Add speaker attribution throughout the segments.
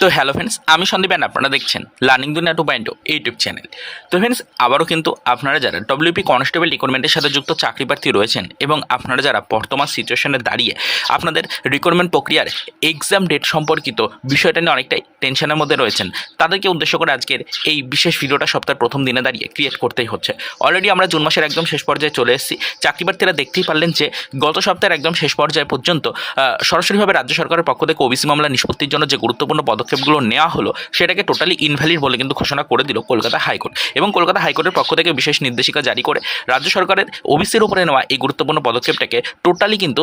Speaker 1: তো hello friends আমি Sandeep and আপনারা দেখছেন learning Duniya two point YouTube channel তো ফ্রেন্ডস আবারও কিন্তু আপনারা যারা ডব্লিউপি কনস্টেবল রিক্রুটমেন্টের সাথে যুক্ত চাকরি প্রার্থী রয়েছেন এবং আপনারা যারা বর্তমান সিচুয়েশনে দাঁড়িয়ে আপনাদের রিক্রুটমেন্ট প্রক্রিয়ার এক্সাম ডেট সম্পর্কিত বিষয়টা নিয়ে অনেকটাই টেনশনের মধ্যে রয়েছেন, তাদেরকে উদ্দেশ্য করে আজকের এই বিশেষ ভিডিওটা সপ্তাহের প্রথম দিনে দাঁড়িয়ে ক্রিয়েট করতেই হচ্ছে। অলরেডি আমরা জুন মাসের একদম শেষ পর্যায়ে চলে এসেছি। চাকরি প্রার্থীরা দেখতেই পারলেন যে গত সপ্তাহের একদম শেষ পর্যায়ে পর্যন্ত সরাসরিভাবে রাজ্য সরকারের পক্ষ থেকে ওবিসি মামলা নিষ্পত্তির জন্য যে গুরুত্বপূর্ণ পদক্ষেপগুলো নেওয়া হলো, সেটাকে টোটালি ইনভ্যালিড বলে কিন্তু ঘোষণা করে দিল কলকাতা হাইকোর্ট। এবং কলকাতা হাইকোর্টের পক্ষ থেকে বিশেষ নির্দেশিকা জারি করে রাজ্য সরকারের ওবিসির উপরে নেওয়া এই গুরুত্বপূর্ণ পদক্ষেপটাকে টোটালি কিন্তু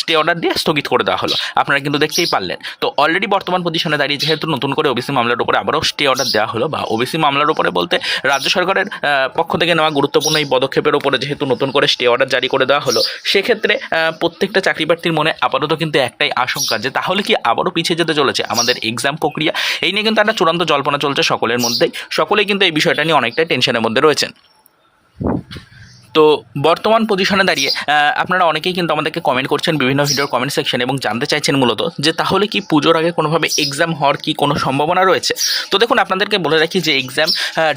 Speaker 1: স্টে অর্ডার দিয়ে স্থগিত করে দেওয়া হলো। আপনারা কিন্তু দেখতেই পারলেন। তো অলরেডি বর্তমান পজিশনে দাঁড়িয়ে যেহেতু নতুন করে ওবিসি মামলার উপরে আবারও স্টে অর্ডার দেওয়া হলো, বা ওবিসি মামলার উপরে বলতে রাজ্য সরকারের পক্ষ থেকে নেওয়া গুরুত্বপূর্ণ এই পদক্ষেপের উপরে যেহেতু নতুন করে স্টে অর্ডার জারি করে দেওয়া হলো, সেক্ষেত্রে প্রত্যেকটা চাকরি প্রার্থীর মনে আপাতত কিন্তু একটাই আশঙ্কা যে তাহলে কি আবারও পিছিয়ে যেতে চলেছে আমাদের এক্সাম প্রক্রিয়া, এই নিয়ে কিন্তু একটা চূড়ান্ত জল্পনা চলছে সকলের মধ্যেই। সকলেই কিন্তু এই বিষয়টা নিয়ে অনেকটাই টেনশনের মধ্যে রয়েছেন। তো বর্তমান পজিশনে দাঁড়িয়ে আপনারা অনেকেই কিন্তু আমাদেরকে কমেন্ট করছেন বিভিন্ন ভিডিওর কমেন্ট সেকশন এবং জানতে চাইছেন মূলত যে তাহলে কি পুজোর আগে কোনোভাবে এক্সাম হওয়ার কি কোনো সম্ভাবনা রয়েছে? তো দেখুন, আপনাদেরকে বলে রাখি যে এক্সাম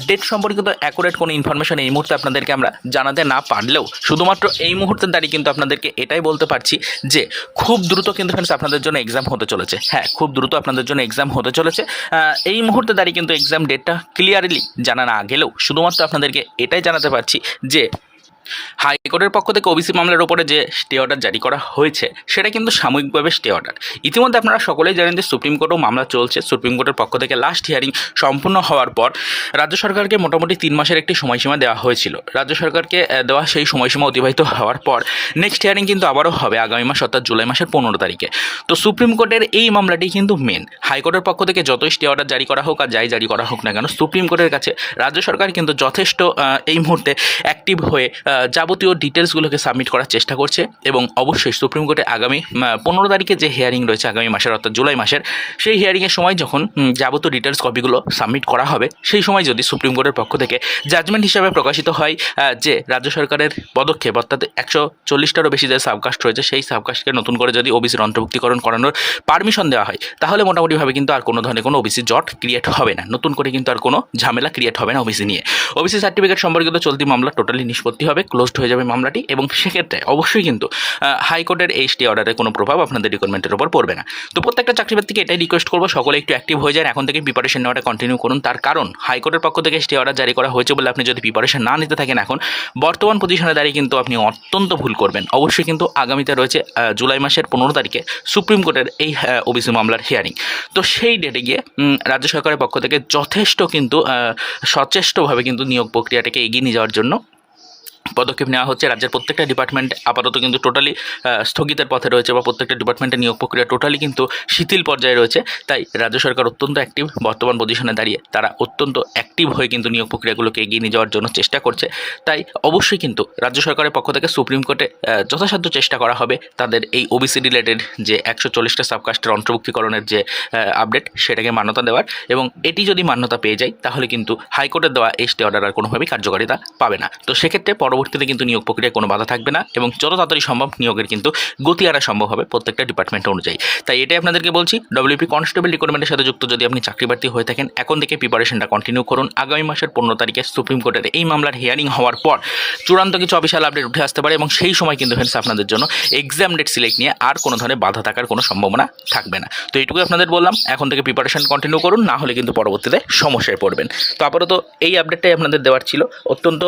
Speaker 1: ডেট সম্পর্কিত অ্যাকুরেট কোনো ইনফরমেশন এই মুহূর্তে আপনাদেরকে আমরা জানাতে না পারলেও, শুধুমাত্র এই মুহূর্তে দাঁড়িয়ে কিন্তু আপনাদেরকে এটাই বলতে পারছি যে খুব দ্রুত কিন্তু ফ্রেন্ডস আপনাদের জন্য এক্সাম হতে চলেছে। হ্যাঁ খুব দ্রুত আপনাদের জন্য এক্সাম হতে চলেছে। এই মুহূর্তে দাঁড়িয়ে কিন্তু এক্সাম ডেটটা ক্লিয়ারলি জানা না গেলেও, শুধুমাত্র আপনাদেরকে এটাই জানাতে পারছি যে হাইকোর্টের পক্ষ থেকে ওবিসি মামলার উপরে যে স্টে অর্ডার জারি করা হয়েছে, সেটা কিন্তু সাময়িকভাবে স্টে অর্ডার। ইতিমধ্যে আপনারা সকলেই জানেন যে সুপ্রিম কোর্টেও মামলা চলছে। সুপ্রিম কোর্টের পক্ষ থেকে লাস্ট হিয়ারিং সম্পূর্ণ হওয়ার পর রাজ্য সরকারকে মোটামুটি তিন মাসের একটি সময়সীমা দেওয়া হয়েছিল। রাজ্য সরকারকে দেওয়া সেই সময়সীমা অতিবাহিত হওয়ার পর নেক্সট হিয়ারিং কিন্তু আবারও হবে আগামী মাস অর্থাৎ জুলাই মাসের পনেরো তারিখে। তো সুপ্রিম কোর্টের এই মামলাটি কিন্তু মেন হাইকোর্টের পক্ষ থেকে যতই স্টে অর্ডার জারি করা হোক আর যাই জারি করা হোক না কেন, সুপ্রিম কোর্টের কাছে রাজ্য সরকার কিন্তু যথেষ্ট এই মুহূর্তে অ্যাক্টিভ হয়ে যাবতীয় ডিটেলসগুলোকে সাবমিট করার চেষ্টা করছে এবং অবশ্যই সুপ্রিম কোর্টে আগামী পনেরো তারিখে যে হিয়ারিং রয়েছে আগামী মাসের অর্থাৎ জুলাই মাসের, সেই হিয়ারিংয়ের সময় যখন যাবতীয় ডিটেলস কপিগুলো সাবমিট করা হবে, সেই সময় যদি সুপ্রিম কোর্টের পক্ষ থেকে জাজমেন্ট হিসাবে প্রকাশিত হয় যে রাজ্য সরকারের পদক্ষেপ, অর্থাৎ একশো চল্লিশটারও বেশি যে সাবকাস্ট রয়েছে, সেই সাবকাস্টকে নতুন করে যদি ওবিসির অন্তর্ভুক্তিকরণ করানোর পারমিশন দেওয়া হয়, তাহলে মোটামুটিভাবে কিন্তু আর কোনো ধরনের কোনো ওবিসি জট ক্রিয়েট হবে না। নতুন করে কিন্তু আর কোনো ঝামেলা ক্রিয়েট হবে না ওবিসি নিয়ে। ওবিসি সার্টিফিকেট সম্পর্কিত চলতি মামলা টোটালি নিষ্পত্তি হবে। ক্লোজড হয়ে যাবে মামলাটি এবং সেক্ষেত্রে অবশ্যই কিন্তু হাইকোর্টের এই স্টে অর্ডারের কোনো প্রভাব আপনাদের রিকোয়ারমেন্টের উপর পড়বে না। তো প্রত্যেকটা চাকরি প্রার্থীকে এটাই রিকোয়েস্ট করব, সকলে একটু অ্যাক্টিভ হয়ে যান, এখন থেকে প্রিপারেশন নেওয়াটা কন্টিনিউ করুন। তার কারণ, হাইকোর্টের পক্ষ থেকে স্টে অর্ডার জারি করা হয়েছে বলে আপনি যদি প্রিপারেশন না নিতে থাকেন এখন, বর্তমান পজিশনে দাঁড়িয়ে কিন্তু আপনি অত্যন্ত ভুল করবেন। অবশ্যই কিন্তু আগামীতে রয়েছে জুলাই মাসের পনেরো তারিখে সুপ্রিম কোর্টের এই ওবিসি মামলার হিয়ারিং তো সেই ডেটে গিয়ে রাজ্য সরকারের পক্ষ থেকে যথেষ্ট কিন্তু সচেষ্টভাবে কিন্তু নিয়োগ প্রক্রিয়াটাকে এগিয়ে নিয়ে যাওয়ার জন্য পদক্ষেপ নেওয়া হচ্ছে। রাজ্যের প্রত্যেকটা ডিপার্টমেন্ট আপাতত কিন্তু টোটালি স্থগিতের পথে রয়েছে বা প্রত্যেকটা ডিপার্টমেন্টের নিয়োগ প্রক্রিয়া টোটালি কিন্তু শিথিল পর্যায়ে রয়েছে। তাই রাজ্য সরকার অত্যন্ত অ্যাক্টিভ বর্তমান পজিশনে দাঁড়িয়ে তারা অত্যন্ত অ্যাক্টিভ হয়ে কিন্তু নিয়োগ প্রক্রিয়াগুলোকে এগিয়ে নিয়ে যাওয়ার জন্য চেষ্টা করছে। তাই অবশ্যই কিন্তু রাজ্য সরকারের পক্ষ থেকে সুপ্রিম কোর্টে যথাসাধ্য চেষ্টা করা হবে তাদের এই ওবিসি রিলেটেড যে একশো চল্লিশটা সাবকাস্টের অন্তর্ভুক্তিকরণের যে আপডেট সেটাকে মান্যতা দেওয়ার এবং এটি যদি মান্যতা পেয়ে যায় তাহলে কিন্তু হাইকোর্টের দেওয়া এই স্টে অর্ডার আর কোনোভাবেই কার্যকারিতা পাবে না। তো সেক্ষেত্রে পরবর্তীতে কিন্তু নিয়োগ প্রক্রিয়ায় কোনো বাধা থাকবে না এবং যত তাড়াতাড়ি সম্ভব নিয়োগের কিন্তু গতি আনা সম্ভব হবে প্রত্যেকটা ডিপার্টমেন্ট অনুযায়ী। তাই এটাই আপনাদেরকে বলছি ডব্লিউপি কনস্টেবল রিক্রুটমেন্টের সাথে যুক্ত যদি আপনি চাকরি প্রার্থী হয়ে থাকেন, এখন থেকে প্রিপারেশনটা কন্টিনিউ করুন। আগামী মাসের পনেরো তারিখে সুপ্রিম কোর্টের এই মামলার হিয়ারিং হওয়ার পর চূড়ান্ত কিছু অফিসিয়াল আপডেট উঠে আসতে পারে এবং সেই সময় কিন্তু ফ্রেন্ডস আপনাদের জন্য এক্সাম ডেট সিলেক্ট নিয়ে আর কোনো ধরনের বাধা থাকার কোনো সম্ভাবনা থাকবে না। তো এইটুকু আপনাদের বললাম, এখন থেকে প্রিপারেশন কন্টিনিউ করুন, না হলে কিন্তু পরবর্তীতে সমস্যায় পড়বেন। তো আপাতত এই আপডেটটাই আপনাদের দেওয়ার ছিল। অত্যন্ত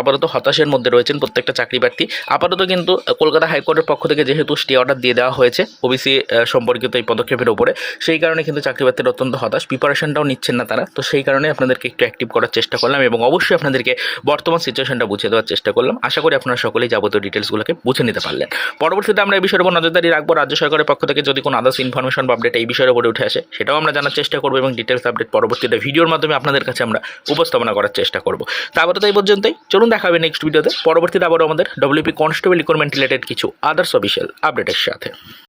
Speaker 1: আপাতত আপাতত হতাশের মধ্যে রয়েছেন প্রত্যেকটা চাকরি প্রার্থী। আপাতত কিন্তু কলকাতা হাইকোর্টের পক্ষ থেকে যেহেতু স্টে অর্ডার দিয়ে দেওয়া হয়েছে ওবিসি সম্পর্কিত এই পদক্ষেপের উপরে, সেই কারণে কিন্তু চাকরি প্রার্থীরা অত্যন্ত হতাশ। প্রিপারেশনটাও নিচ্ছেন না তারা। তো সেই কারণে আপনাদেরকে একটু অ্যাক্টিভ করার চেষ্টা করলাম এবং অবশ্যই আপনাদেরকে বর্তমান সিচুয়েশনটা বুঝিয়ে দেওয়ার চেষ্টা করলাম। আশা করি আপনারা সকলেই যাবতীয় ডিটেলসগুলোকে বুঝে নিতে পারলেন। পরবর্তীতে আমরা এই বিষয়ের উপর নজরদারি রাখব। রাজ্য সরকারের পক্ষ থেকে যদি কোনো আদার্স ইনফরমেশন বা আপডেট এই বিষয়ের উপরে উঠে আসে, সেটাও আমরা জানার চেষ্টা করব এবং ডিটেলস আপডেট পরবর্তীতে ভিডিওর মাধ্যমে আপনাদের কাছে আমরা উপস্থাপনা করার চেষ্টা করব। তা আপাতত এই পর্যন্তই। চলুন দেখা হবে নেক্সট ভিডিওতে। পরবর্তীতে আবারও আমাদের ডব্লিউপি কনস্টেবল রিক্রুটমেন্ট রিলেটেড কিছু আদার্স অফিসিয়াল আপডেটের সাথে।